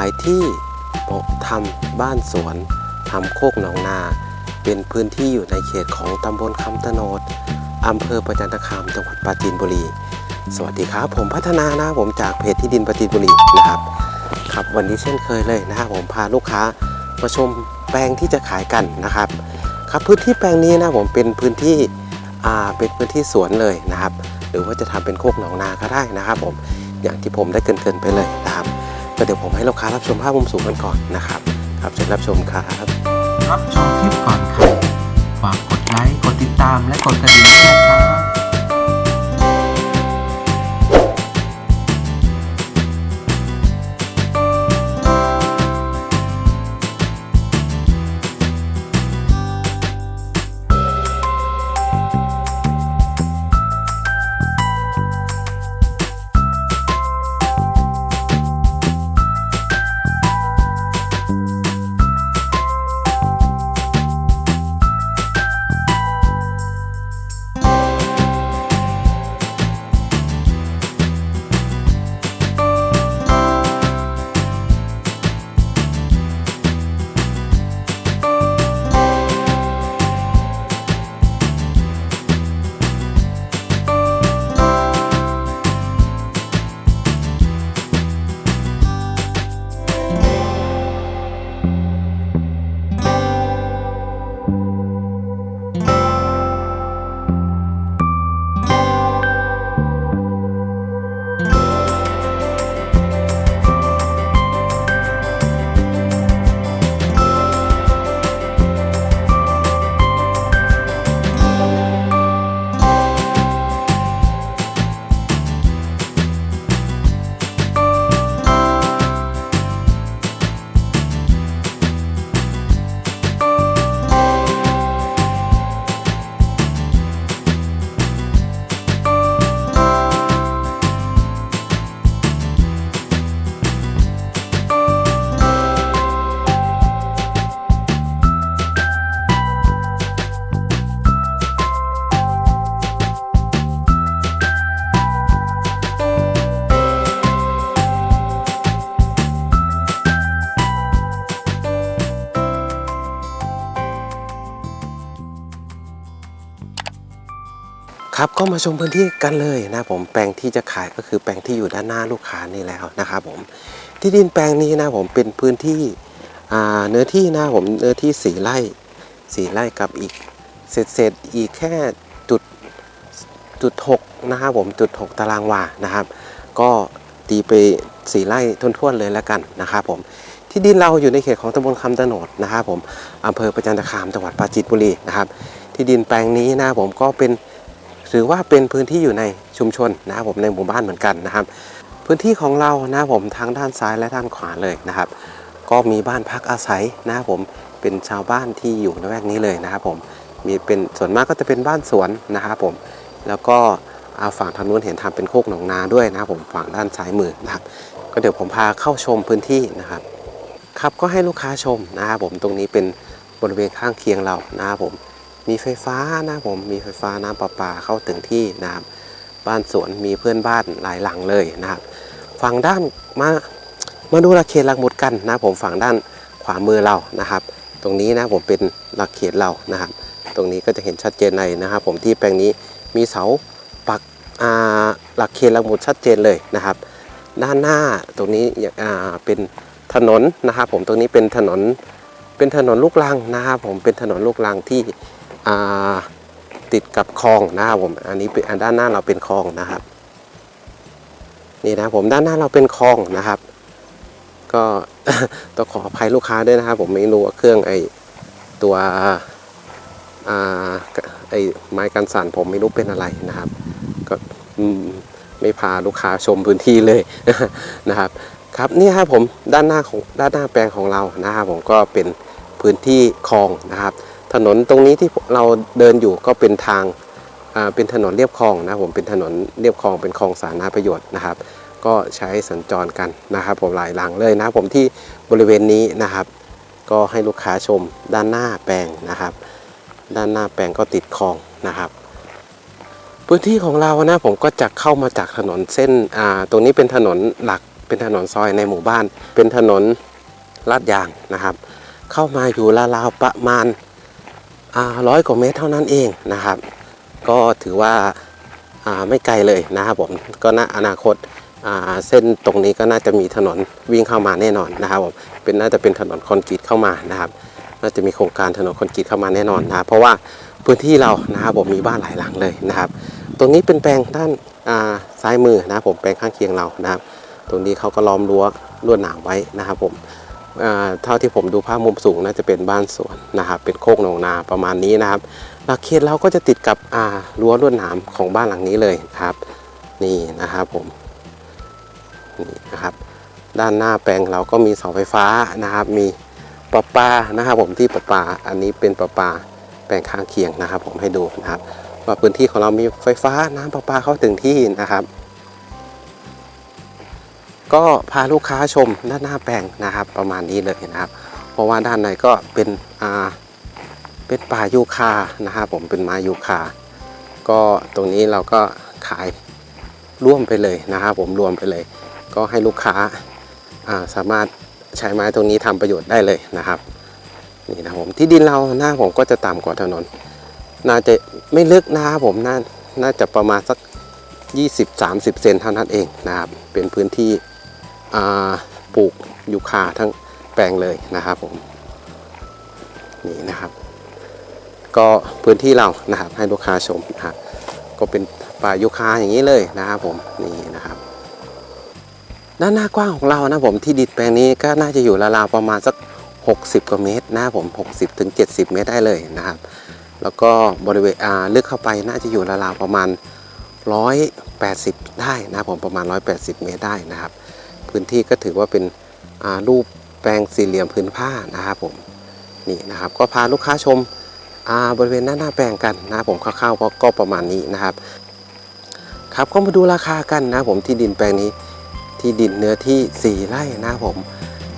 ายที่ทำบ้านสวนทำโคกหนองนา เป็นพื้นที่อยู่ในเขตของตำบลคำตะโนดอำเภอประจันตคามจังหวัดปราจีนบุรี สวัสดีครับ ผมพัฒนานะผมจากเพจที่ดินปราจีนบุรีนะครับครับวันนี้เช่นเคยเลยนะครับผมพาลูกค้ามาชมแปลงที่จะขายกันนะครับ ครับพื้นที่แปลงนี้นะผมเป็นพื้นที่อ่าเป็นพื้นที่สวนเลยนะครับ หรือว่าจะทำเป็นโคกหนองนาก็ได้นะครับผมอย่างที่ผมได้เกินๆไปเลยนะครับ ก็เดี๋ยวผมให้ลูกค้ารับชมภาพมุมสูงกันก่อนนะครับ ครับเชิญรับชมครับ รับชมคลิปก่อนใครฝากกดไลค์ กดติดตามและกดกระดิ่งด้วยนะครับ ก็มาชมพื้นที่กันเลยนะผมแปลงที่จะขายก็คือแปลงที่อยู่ด้านหน้าลูกค้านี่แล้วนะครับผมที่ดินแปลงนี้นะผมเป็นพื้นที่เนื้อที่นะผมเนื้อที่สี่ไร่สี่ไร่กับอีกเศษเศษอีกแค่จุดจุดหกนะครับผมจุดหกตารางวานะครับ ก็ตีไปสี่ไร่ท้วนๆเลยแล้วกันนะครับผมที่ดินเราอยู่ในเขตของตำบลคำตะโนดนะครับผมอำเภอประจันตคามจังหวัดปราจีนบุรีนะครับ ที่ดินแปลงนี้นะผมก็เป็น ถือว่าเป็นพื้นที่อยู่ในชุมชนนะครับผมในหมู่บ้านเหมือนกันนะครับ พื้นที่ของเรานะครับผมทั้งด้านซ้ายและด้านขวาเลยนะครับ ก็มีบ้านพักอาศัยนะครับผมเป็นชาวบ้านที่อยู่ในแวกนี้เลยนะครับผมมีเป็นส่วนมากก็จะเป็นบ้านสวนนะครับผมแล้วก็เอาฝั่งทางนู้นเห็นทำเป็นโคกหนองนาด้วยนะครับผมฝั่งด้านซ้ายมือนะครับ ก็เดี๋ยวผมพาเข้าชมพื้นที่นะครับครับก็ให้ลูกค้าชมนะครับผมตรงนี้เป็นบริเวณข้างเคียงเรานะครับผม มีไฟฟ้านะผมมีไฟฟ้าน้ำประปาเข้าถึงที่นะครับบ้านสวนมีเพื่อนบ้านหลายหลังเลยนะครับฝั่งด้านมามาดูระเขตหลักหมุดกันนะผมฝั่งด้านขวามือเรานะครับ ตรงนี้นะผมเป็นหลักเขตเรานะครับ ตรงนี้ก็จะเห็นชัดเจนเลยนะครับผมที่แปลงนี้มีเสาปักอ่าหลักเขตหลักหมุดชัดเจนเลยนะครับ ด้านหน้าตรงนี้อ่าเป็นถนนนะครับผมตรงนี้เป็นถนนเป็นถนนลูกรังนะครับผมเป็นถนนลูกรังที่ ติดกับคลองนะครับผม อันนี้อันด้านหน้าเราเป็นคลองนะครับ นี่นะผมด้านหน้าเราเป็นคลองนะครับ ก็ต้องขออภัยลูกค้าด้วยนะครับ ผมไม่รู้ว่าเครื่องไอตัวอไอไม้กันสั่นผมไม่รู้เป็นอะไรนะครับ ก็ไม่พาลูกค้าชมพื้นที่เลยนะครับครับนี่ครับผมด้านหน้าของด้านหน้าแปลงของเรานะครับ ผมก็เป็นพื้นที่คลองนะครับ ถนนตรงนี้ที่เราเดินอยู่ก็เป็นทางเป็นถนนเรียบคลองนะผมเป็นถนนเรียบคลองเป็นคลองสาธารณประโยชน์นะครับ ก็ใช้สัญจรกันนะครับ ผมหลายหลังเลยนะผมที่บริเวณนี้นะครับ ก็ให้ลูกค้าชมด้านหน้าแปลงนะครับ ด้านหน้าแปลงก็ติดคลองนะครับพื้นที่ของเรานะผมก็จะเข้ามาจากถนนเส้นตรงนี้เป็นถนนหลักเป็นถนนซอยในหมู่บ้าน เป็นถนนลาดยางนะครับ เข้ามาอยู่ราวๆประมาณ ร้อยกว่าเมตรเท่านั้นเองนะครับ ก็ถือว่าาไม่ไกลเลยนะครับผมก็น่าอนาคตาเส้นตรงนี้ก็น่าจะมีถนนวิ่งเข้ามาแน่นอนนะครับผมเป็นน่าจะเป็นถนนคอนกรีตเข้ามานะครับน่าจะมีโครงการถนนคอนกรีตเข้ามาแน่นอนนะครับเพราะว่าพื้นที่เรานะครับผมมีบ้านหลายหลังเลยนะครับ ตรงนี้เป็นแปลงด้านาซ้ายมือนะครับผมแปลงข้างเคียงเรานะครับ ตรงนี้เขาก็ล้อมรั้วลวดหนามไว้นะครับผม เท่าที่ผมดูภาพมุมสูงน่าจะเป็นบ้านสวนนะครับ เป็นโคกหนองนาประมาณนี้นะครับหลักเขตเราก็จะติดกับอ่ารั้วลวดหนามของบ้านหลังนี้เลยครับ นี่นะครับผมนี่นะครับ ด้านหน้าแปลงเราก็มีเสาไฟฟ้านะครับ มีประปานะครับผมที่ประปา อันนี้เป็นประปาแปลงข้างเคียงนะครับ ผมให้ดูนะครับ ว่าพื้นที่ของเรามีไฟฟ้าน้ำประปาเข้าถึงที่นะครับ ก็พาลูกค้าชมด้านหน้าแปลงนะครับ ประมาณนี้เลยนะครับ เพราะว่าด้านในก็เป็นอ่าเป็นป่ายูคานะครับผมเป็นไม้ยูคา ก็ตรงนี้เราก็ขายร่วมไปเลยนะครับ ผมรวมไปเลย ก็ให้ลูกค้าอ่าสามารถใช้ไม้ตรงนี้ทำประโยชน์ได้เลยนะครับนี่นะผมที่ดินเราหน้าผมก็จะต่ำกว่าถนน น่าจะไม่ลึกนะครับผมน่าน่าจะประมาณสัก 20-30 เซนเท่านั้นเองนะครับ เป็นพื้นที่ ปลูกยูคาทั้งแปลงเลยนะครับผมนี่นะครับ ก็พื้นที่เรานะครับให้ลูกค้าชมนะครับก็เป็นป่ายูคาอย่างนี้เลยนะครับผมนี่นะครับด้านหน้ากว้างของเรานะผมที่ดินแปลงนี้ก็น่าจะอยู่ราวๆประมาณสัก 60กว่าเมตรนะผม60ถึง70 เมตรได้เลยนะครับ แล้วก็บริเวณอ่าลึกเข้าไปน่าจะอยู่ราวๆประมาณ 180 ได้นะผมประมาณ 180 เมตรได้นะครับ พื้นที่ก็ถือว่าเป็นรูปแปลงสี่เหลี่ยมพื้นผ้านะครับผมนี่นะครับก็พาลูกค้าชมาบริเวณหน้าหน้าแปลงกันนะผมคร่าวๆก็ประมาณนี้นะครับ ครับก็มาดูราคากันนะผมที่ดินแปลงนี้ที่ดินเนื้อที่ 4 ไร่นะผม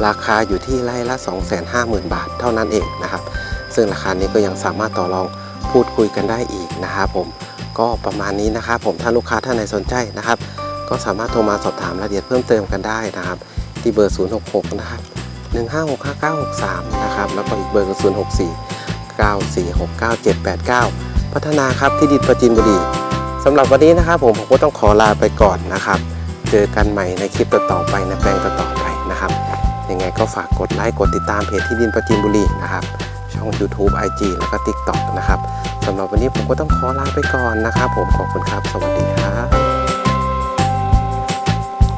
ราคาอยู่ที่ไร่ละ 250,000 บาทเท่านั้นเองนะครับ ซึ่งราคานี้ก็ยังสามารถต่อรองพูดคุยกันได้อีกนะครับผมก็ประมาณนี้นะครับผมถ้าลูกค้าท่านไหนสนใจนะครับ ก็สามารถโทรมาสอบถามรายละเอียดเพิ่มเติมกันได้นะครับ ที่เบอร์ 066 นะครับ 1565963 นะครับ แล้วก็อีกเบอร์ก็064 9469789 พัฒนาครับที่ดินประจินบุรีสำหรับวันนี้นะครับ ผมผมก็ต้องขอลาไปก่อนนะครับ เจอกันใหม่ในคลิปต่อๆไปในแปลงต่อๆไปนะครับยังไงก็ฝากกดไลค์กดติดตามเพจที่ดินประจินบุรีนะครับช่อง YouTube IG แล้วก็ TikTok นะครับสำหรับวันนี้ผมก็ต้องขอลาไปก่อนนะครับ ผมขอบคุณครับ สวัสดีครับ